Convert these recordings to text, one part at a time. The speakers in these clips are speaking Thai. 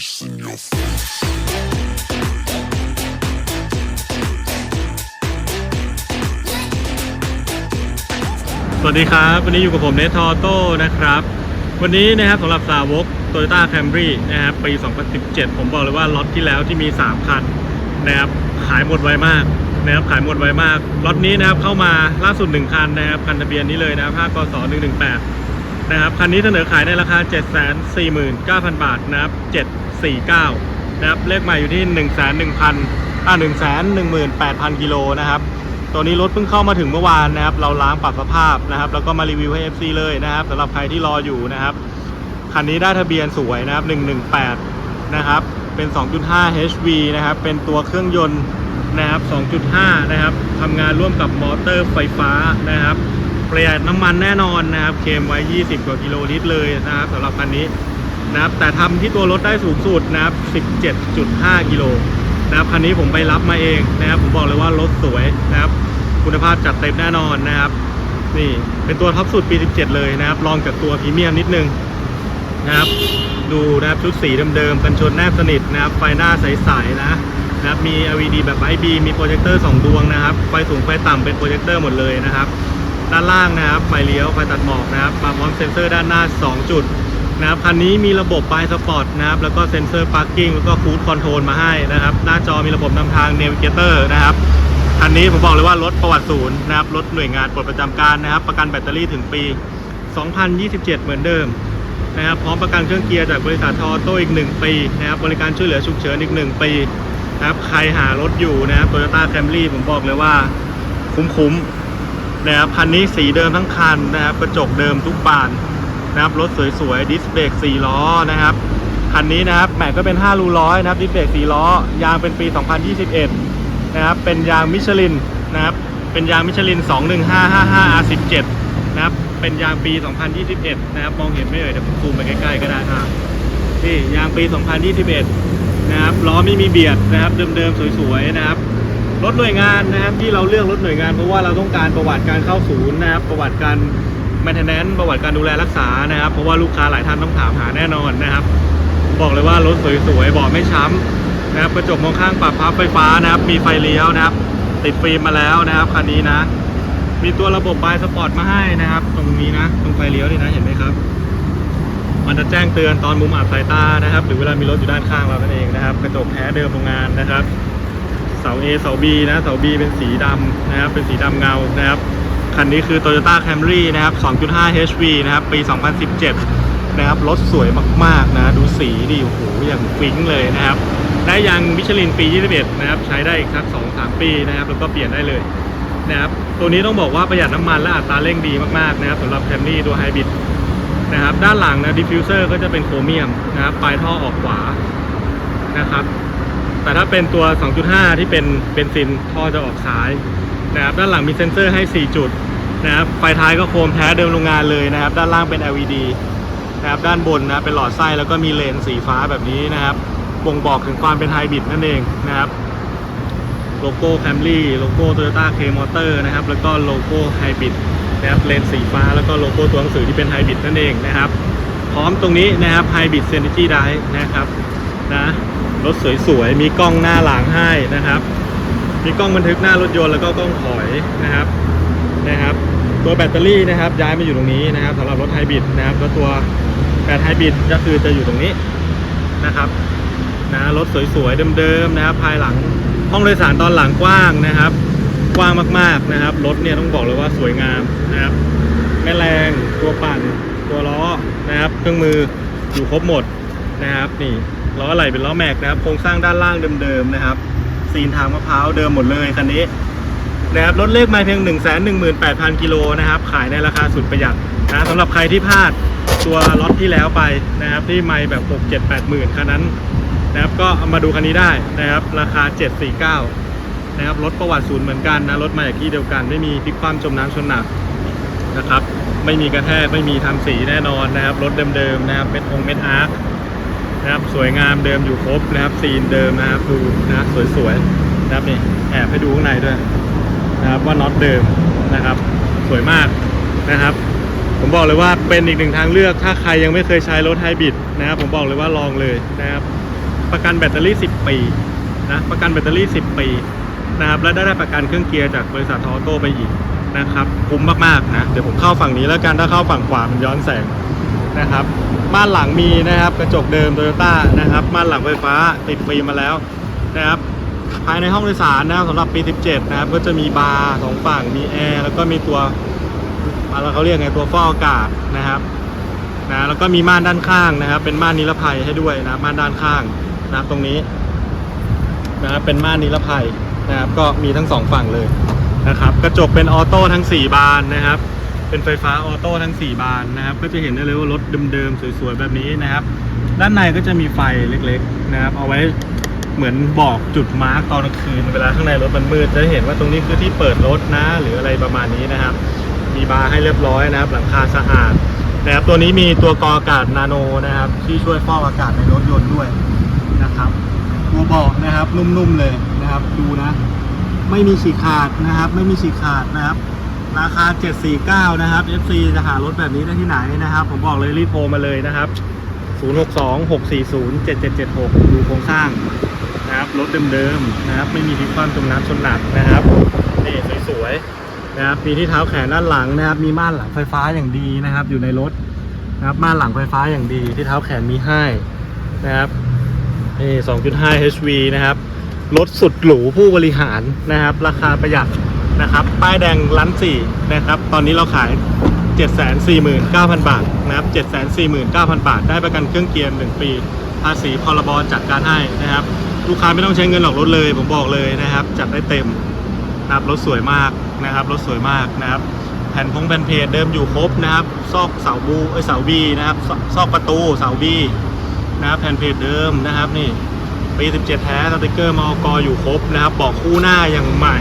face in your face. สวัสดีครับ วันนี้อยู่กับผมเนทอโต้นะครับ วันนี้นะครับสำหรับสาวก Toyota Camry นะครับปี 2017 ผมบอกเลยว่าล็อตที่แล้วที่มี 3 คันนะครับขายหมดไวมากนะครับขายหมดไวมากล็อตนี้นะครับเข้ามาล่าสุด 1 คันนะครับคันทะเบียนนี้เลยนะครับ5กศ118 นะครับคันนี้เสนอขายในราคา 749,000 บาทนะครับ 49นะครับเลขใหม่อยู่ที่ 1 1 0 0 0อ่า1 1 8 0 0 0กิโลนะครับตัวนี้รถเพิ่งเข้ามาถึงเมื่อวานนะครับ เราล้างปรับสภาพนะครับ แล้วก็มารีวิวให้ FC เลยนะครับสำหรับใครที่รออยู่นะครับคันนี้ได้ทะเบียนสวยนะครับ 118 นะครับ เป็น 2.5 HV นะครับ เป็นตัวเครื่องยนต์นะครับ 2.5 นะครับทำงานร่วมกับมอเตอร์ไฟฟ้านะครับ ประหยัดน้ำมันแน่นอนนะครับ เคมไว้ 20 กว่ากิโลลิตรเลยนะครับสำหรับคันนี้ นะครับแต่ทำที่ตัวรถได้สูงสุดนะครับ 17.5 กิโลนะครับคันนี้ผมไปรับมาเองนะครับ ผมบอกเลยว่ารถสวยนะครับ คุณภาพจัดเต็มแน่นอนนะครับ นี่เป็นตัวท็อปสุดปี 17 เลยนะครับลองจากตัวพรีเมียมนิดนึงนะครับ ดูนะครับชุดสีเดิมๆกันชนแนบสนิทนะครับ ไฟหน้าใสๆนะนะครับมี LED แบบ IB มีโปรเจคเตอร์ 2 ดวงนะครับ ไฟสูงไฟต่ำเป็นโปรเจคเตอร์หมดเลยนะครับ ด้านล่างนะครับไฟเลี้ยวไฟตัดหมอกนะครับมาพร้อมเซ็นเซอร์ด้านหน้า 2 จุด นะครับคันนี้มีระบบไฟสปอร์ตนะครับแล้วก็เซ็นเซอร์พาร์กิ้งแล้วก็ฟูดคอนโทรลมาให้นะครับ หน้าจอมีระบบนำทางเนวิเกเตอร์นะครับคันนี้ผมบอกเลยว่ารถประวัติศูนย์นะครับรถหน่วยงานปลดประจำการนะครับ ประกันแบตเตอรี่ถึงปี 2027 เหมือนเดิมนะครับพร้อมประกันเครื่องเกียร์จากบริษัททอโต้อีก 1 ปีนะครับบริการช่วยเหลือฉุกเฉินอีก 1 ปีนะครับใครหารถอยู่นะครับโตโยต้าแคมรี่ผมบอกเลยว่าคุ้มๆนะครับคันนี้สีเดิมทั้งคันนะครับกระจกเดิมทุกบาน นะครับรถสวยๆดิสเบรก4ล้อนะครับคันนี้นะครับแม็กก็เป็น 5 รูร้อยนะครับดิสเบรก4ล้อยางเป็นปี 2021 นะครับเป็นยางมิชลินนะครับเป็นยางมิชลิน 21555 R17 นะครับเป็นยางปี 2021 นะครับมองเห็นไหมเอ่ยเดี๋ยวผมซูมไปใกล้ๆก็ได้อะนี่ยางปี 2021 นะครับล้อไม่มีเบียดนะครับเดิมๆสวยๆนะครับรถหน่วยงานนะครับที่เราเลือกรถหน่วยงานเพราะว่าเราต้องการประวัติการเข้าศูนย์นะครับประวัติการ maintenance ประวัติการดูแลรักษานะครับ เพราะว่าลูกค้าหลายท่านต้องถามหาแน่นอนนะครับ บอกเลยว่ารถสวยๆเบอกไม่ช้ำนะครับกระจกมองข้างปรับพับไฟฟ้านะครับ มีไฟเลี้ยวนะครับ ติดฟิล์มมาแล้วนะครับคันนี้นะ มีตัวระบบบายสปอร์ตมาให้นะครับ ตรงนี้นะ ตรงไฟเลี้ยวนี่นะเห็นไหมครับ มันจะแจ้งเตือนตอนมุมอับสายตานะครับ หรือเวลามีรถอยู่ด้านข้างเรานั่นเองนะครับ กระจกแท้เดิมโรงงานนะครับเสา A เสา B นะเสา B เป็นสีดำนะครับ เป็นสีดำเงานะครับ คันนี้คือ Toyota Camry นะครับ 2.5 HV นะครับ ปี 2017 นะครับ รถสวยมากๆนะ ดูสีดิโอ้โหอย่างฟิ้งเลยนะครับ ได้ยางมิชลินปี 21 นะครับ ใช้ได้อีกสัก 2-3 ปีนะครับ แล้วก็เปลี่ยนได้เลยนะครับ ตัวนี้ต้องบอกว่าประหยัดน้ำมันและอัตราเร่งดีมากๆนะครับสำหรับ Camry ตัวไฮบริดนะครับ ด้านหลังนะ ดิฟฟิวเซอร์ก็จะเป็นโครเมียมนะครับ ปลายท่อออกขวา นะครับ แต่ถ้าเป็นตัว 2.5 ที่เป็นเบนซิน ท่อจะออกซ้าย นะครับด้านหลังมีเซ็นเซอร์ให้ 4 จุดนะครับไฟท้ายก็โคมแท้เดิมโรงงานเลยนะครับ ด้านล่างเป็น LED นะครับด้านบนนะเป็นหลอดไส้แล้วก็มีเลนสีฟ้าแบบนี้นะครับบ่งบอกถึงความเป็นไฮบริดนั่นเองนะครับโลโก้ Camry โลโก้ Toyota K Motor นะครับ แล้วก็โลโก้ไฮบริดนะครับเลนสีฟ้าแล้วก็โลโก้ตัวหนังสือที่เป็นไฮบริดนั่นเองนะครับ พร้อมตรงนี้นะครับ Hybrid Synergy Drive นะครับนะรถสวยๆ มีกล้องหน้าหลังให้นะครับ มีกล้องบันทึกหน้ารถยนต์แล้วก็กล้องถอยนะครับนะครับ ตัวแบตเตอรี่นะครับ ย้ายมาอยู่ตรงนี้นะครับสำหรับรถไฮบริดนะครับแล้วตัวแบตไฮบริดก็คือจะอยู่ตรงนี้นะครับนะรถสวยๆเดิมๆนะครับ ภายหลังห้องโดยสารตอนหลังกว้างนะครับ กว้างมากๆนะครับรถเนี่ยต้องบอกเลยว่าสวยงามนะครับแม่แรงตัวปั่นตัวล้อนะครับ เครื่องมืออยู่ครบหมดนะครับ นี่ล้ออะไรเป็นล้อแม็กนะครับ โครงสร้างด้านล่างเดิมๆนะครับ ซีนทางมะพร้าวเดิมหมดเลยคันนี้นะครับรถเลขมาเพียง 1 1 8 0 0 0กิโลนะครับ ขายในราคาสุดประหยัดนะสำหรับใครที่พลาดตัวล็อตที่แล้วไปนะครับ ที่ไม่แบบ 6 7 8หมื่นคันนั้นนะครับก็เอามาดูคันนี้ได้นะครับ ราคา 749นะครับรถประวัติศูนย์เหมือนกันนะรถมาจากที่เดียวกัน ไม่มีพลิกคว่ำจมน้ำชนหนักนะครับ ไม่มีกระแทกไม่มีทำสีแน่นอนนะครับรถเดิมๆนะครับเม็ดองเม็ดอาร์ค นะครับสวยงามเดิมอยู่ครบนะครับซีนเดิมนะครับดูนะสวยๆนะครับนี่แอบให้ดูข้างในด้วยนะครับว่าน็อตเดิมนะครับ สวยมากนะครับ ผมบอกเลยว่าเป็นอีกหนึ่งทางเลือกถ้าใครยังไม่เคยใช้รถไฮบริดนะครับ ผมบอกเลยว่าลองเลยนะครับ ประกันแบตเตอรี่ 10 ปีนะประกันแบตเตอรี่ 10 ปีนะครับและได้ประกันเครื่องเกียร์จากบริษัททอโต้ไปอีกนะครับคุ้มมากๆนะเดี๋ยวผมเข้าฝั่งนี้แล้วกันถ้าเข้าฝั่งขวามันย้อนแสง นะครับม่านหลังมีนะครับกระจกเดิมโตโยต้านะครับม่านหลังไฟฟ้าติดฟิล์มมาแล้วนะครับภายในห้องโดยสารนะครับสำหรับปี 17 นะครับ ก็จะมีบาร์สองฝั่งมีแอร์แล้วก็มีตัวอะไรเขาเรียกไงตัวฟอกอากาศนะครับนะแล้วก็มีม่านด้านข้างนะครับ เป็นม่านนิรภัยให้ด้วยนะม่านด้านข้างนะครับตรงนี้นะครับเป็นม่านนิรภัยนะครับ ก็มีทั้งสองฝั่งเลยนะครับ กระจกเป็นออโต้ทั้ง 4 บานนะครับ เป็นไฟฟ้าออโต้ทั้ง 4 บานนะครับ ก็จะเห็นได้เลยว่ารถเดิมๆสวยๆแบบนี้นะครับ ด้านในก็จะมีไฟเล็กๆนะครับ เอาไว้เหมือนบอกจุดมาร์กตอนกลางคืนเวลาข้างในรถมันมืดจะเห็นว่าตรงนี้คือที่เปิดรถนะ หรืออะไรประมาณนี้นะครับ มีบาร์ให้เรียบร้อยนะครับ หลังคาสะอาดนะครับตัวนี้มีตัวกรองอากาศนาโนนะครับ ที่ช่วยฟอกอากาศในรถยนต์ด้วยนะครับตัวเบาะนะครับนุ่มๆเลยนะครับ ดูนะ ไม่มีฉีกขาดนะครับ ไม่มีฉีกขาดนะครับ ราคา 749 นะครับ FC จะหารถแบบนี้ได้ที่ไหนนะครับ ผมบอกเลยรีบโทรมาเลยนะครับ 062-640-7776 ดูโครงสร้างนะครับ รถเดิมๆนะครับ ไม่มีพลิกคว่ำจมน้ำชนหนักนะครับนี่สวยๆนะครับมีที่เท้าแขนด้านหลังนะครับ มีม่านหลังไฟฟ้าอย่างดีนะครับ อยู่ในรถนะครับม่านหลังไฟฟ้าอย่างดีที่เท้าแขนมีให้นะครับนี่2.5 HV นะครับรถสุดหรูผู้บริหารนะครับ ราคาประหยัด นะครับ ป้ายแดงล้านสี่นะครับ ตอนนี้เราขาย 749,000 บาทนะครับ 749,000 บาท ได้ประกันเครื่องเกียร์1 ปี ภาษีพรบจัดการให้นะครับ ลูกค้าไม่ต้องใช้เงินหรอกรถเลย ผมบอกเลยนะครับ จัดได้เต็มนะครับ รถสวยมากนะครับ รถสวยมากนะครับแผ่นพงแผ่นเพจเดิมอยู่ครบนะครับ ซอกเสาบูเอ้ยเสาบีนะครับซซอกประตูเสาบีนะครับ แผ่นเพจเดิมนะครับนี่ปี 17 แท้สติกเกอร์มอกอยู่ครบนะครับ บอกคู่หน้าอย่างใหม่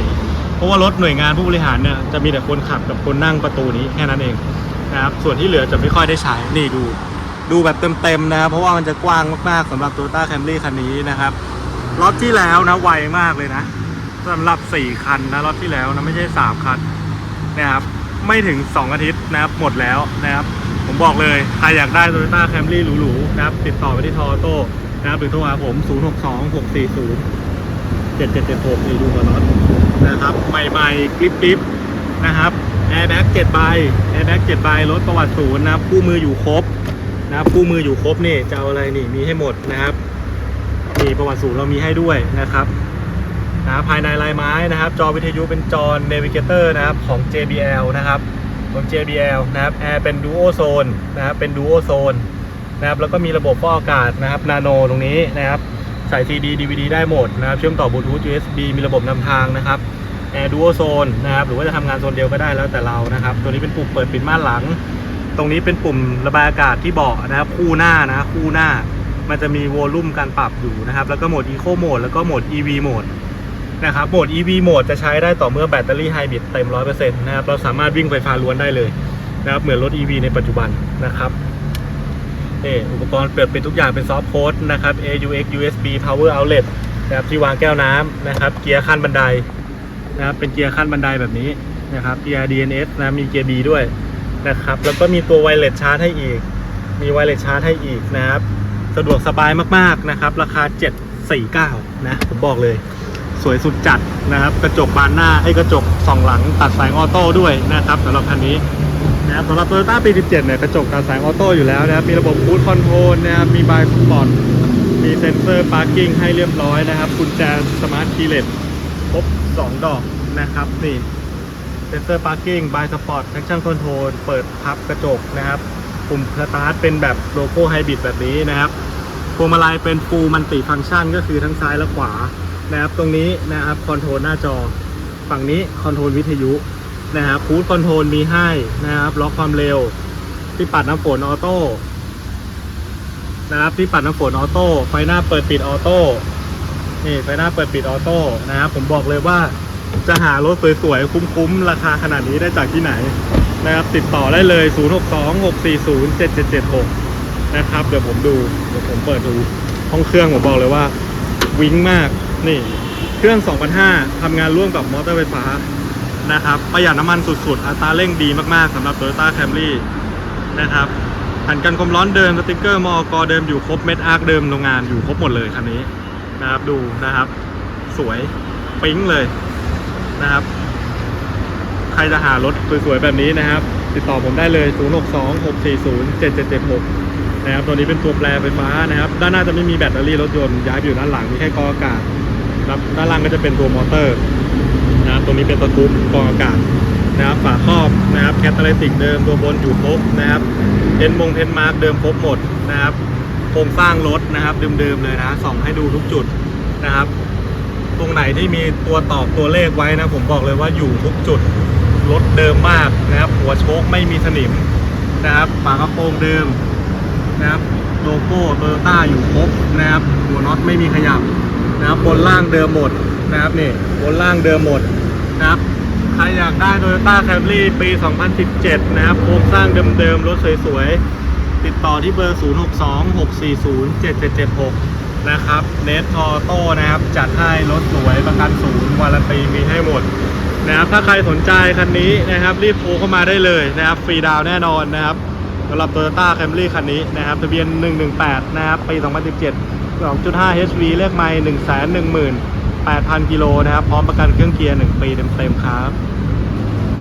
เพราะว่ารถหน่วยงานผู้บริหารเนี่ยจะมีแต่คนขับกับคนนั่งประตูนี้แค่นั้นเองนะครับส่วนที่เหลือจะไม่ค่อยได้ใช้นี่ดู ดูแบบเต็มๆนะครับเพราะว่ามันจะกว้างมากๆสำหรับ Toyota Camry คันนี้นะครับรอบที่แล้วนะไวมากเลยนะสำหรับ 4 คันนะรอบที่แล้วนะไม่ใช่ 3 คันนะครับไม่ถึง 2 อาทิตย์นะครับหมดแล้วนะครับผมบอกเลย ใครอยากได้ Toyota Camry หรูๆนะครับติดต่อไปที่ทอโต้นะครับหรือโทรหาผม 062 640 7776นี่ดูก่อนน็อตนะครับ ใหม่ๆกริบๆนะครับแอร์แบ็ก7ใบแอร์แบ็ก7ใบรถประวัติศูนย์นะครับคู่มืออยู่ครบนะครับคู่มืออยู่ครบนี่จะเอาอะไรนี่มีให้หมดนะครับนี่ประวัติศูนย์เรามีให้ด้วยนะครับนะภายในลายไม้นะครับ จอวิทยุเป็นจอ Navigator นะครับของ JBL นะครับของ JBL นะครับแอร์เป็น Duo Zone นะครับเป็น Duo Zone นะครับแล้วก็มีระบบฟอกอากาศนะครับนาโนตรงนี้นะครับ ใส่ CD DVD ได้หมดนะครับ เชื่อมต่อบลูทูธ USB มีระบบนำทางนะครับ Air Duo Zone นนะครับ หรือว่าจะทำงานโซนเดียวก็ได้แล้วแต่เรานะครับ ตัวนี้เป็นปุ่มเปิดปิดม่านหลัง ตรงนี้เป็นปุ่มระบายอากาศที่เบาะนะครับ คู่หน้านะคู่หน้า มันจะมีโวลลูมการปรับอยู่นะครับ แล้วก็โหมด Eco Mode แล้วก็โหมด EV Mode นะครับ โหมด EV Mode จะใช้ได้ต่อเมื่อแบตเตอรี่ไฮบริดเต็ม 100%นะครับ เราสามารถวิ่งไฟฟ้าล้วนได้เลยนะครับ เหมือนรถ EV ในปัจจุบันนะครับ นี่อุปกรณ์เปิดปิดทุกอย่างเป็นซอฟต์โค้ดนะครับ AUX USB Power Outlet นะครับที่วางแก้วน้ำนะครับ เกียร์ขั้นบันไดนะครับเป็นเกียร์ขั้นบันไดแบบนี้นะครับเกียร์ DNS นะมีเกียร์ B ด้วยนะครับ แล้วก็มีตัวไวเลสชาร์จให้อีก มีไวเลสชาร์จให้อีกนะครับ สะดวกสบายมากๆนะครับ ราคา 749 นะ ผมบอกเลย สวยสุดจัดนะครับ กระจกบานหน้าให้กระจกสองหลังตัดสายออโต้ด้วยนะครับสำหรับคันนี้ นะครับสำหรับ Toyota ปี 17 เนี่ย กระจกตาแสงออโต้อยู่แล้วนะครับ มีระบบคูดคอนโทรลนะครับ มีบายสปอร์ตมีเซ็นเซอร์พาร์กิ้งให้เรียบร้อยนะครับ กุญแจสมาร์ทคีย์เลสครบ 2 ดอกนะครับนี่เซ็นเซอร์พาร์กิ้งบายสปอร์ตแ a คชั่นคอนโทรลเปิดพับกระจกนะครับปุ่มสตาร์ทเป็นแบบโลโก้ไฮบริดแบบนี้นะครับพวงมาลัยเป็นฟูลมันติฟัง c t ชันก็คือทั้งซ้ายและขวานะครับ ตรงนี้นะครับคอนโทรลหน้าจอ ฝั่งนี้คอนโทรลวิทยุ นะครับคูดคอนโทรลมีให้นะครับ ล็อกความเร็ว ที่ปัดน้ำฝนออโต้นะครับที่ปัดน้ำฝนออโต้ไฟหน้าเปิดปิดออโต้นี่ไฟหน้าเปิดปิดออโต้นะครับผมบอกเลยว่าจะหารถสวยๆ คุ้มๆ ราคาขนาดนี้ได้จากที่ไหนนะครับ ติดต่อได้เลย 0626407776 นะครับ เดี๋ยวผมดู เดี๋ยวผมเปิดดู ห้องเครื่องผมบอกเลยว่า วิ้งมาก นี่ เครื่อง 2005ทำงานร่วมกับมอเตอร์ไฟฟ้า นะครับ ประหยัดน้ำมันสุดๆ อัตราเร่งดีมากๆสำหรับ Toyota Camry นะครับผ่นกันความร้อนเดิมสติกเกอร์มอกเดิมอยู่ครบเม็ดอาร์คเดิมโรงงานอยู่ครบหมดเลยคันนี้นะครับดูนะครับ สวยปิ๊งเลยนะครับ ใครจะหารถสวยๆแบบนี้นะครับ ติดต่อผมได้เลย 0626407776 นะครับตัวนี้เป็นตัวแปรไฟฟ้านะครับ ด้านหน้าจะไม่มีแบตเตอรี่รถยนต์ย้ายไปอยู่ด้านหลังมีแค่กออากาศครับด้านล่างก็จะเป็นตัวมอเตอร์ ตรงนี้เป็นตัวทุบกองอากาศนะครับฝาครอบนะครับแคตตาลิติกเดิมตัวบนอยู่ครบนะครับเทนมงเทนมาร์กเดิมครบหมดนะครับโครงสร้างรถนะครับเดิมๆเลยนะส่องให้ดูทุกจุดนะครับ ตรงไหนที่มีตัวตอกตัวเลขไว้นะผมบอกเลยว่าอยู่ทุกจุดรถเดิมมากนะครับหัวโชคไม่มีสนิมนะครับฝากระโปรงเดิมนะครับโลโก้โตโยต้าอยู่ครบนะครับหัวน็อตไม่มีขยับนะครับบนล่างเดิมหมดนะครับนี่บนล่างเดิมหมด ครับ ใครอยากได้ Toyota Camry ปี 2017 นะครับ โครงสร้างเดิมๆ รถสวยๆ ติดต่อที่เบอร์ 062-640-7776 นะครับเนสออโต้นะครับ จัดให้รถสวยประกันสูงวารันตีมีให้หมดนะครับ ถ้าใครสนใจคันนี้นะครับ รีบโทรเข้ามาได้เลยนะครับ ฟรีดาวแน่นอนนะครับสำหรับ Toyota Camry คันนี้นะครับ ทะเบียน 118 นะครับ ปี 2017 2.5 HV เลขไม่1 1 0 0 0 0 8,000 กิโลนะครับ พร้อมประกันเครื่องเกียร์ 1 ปีเต็มๆครับ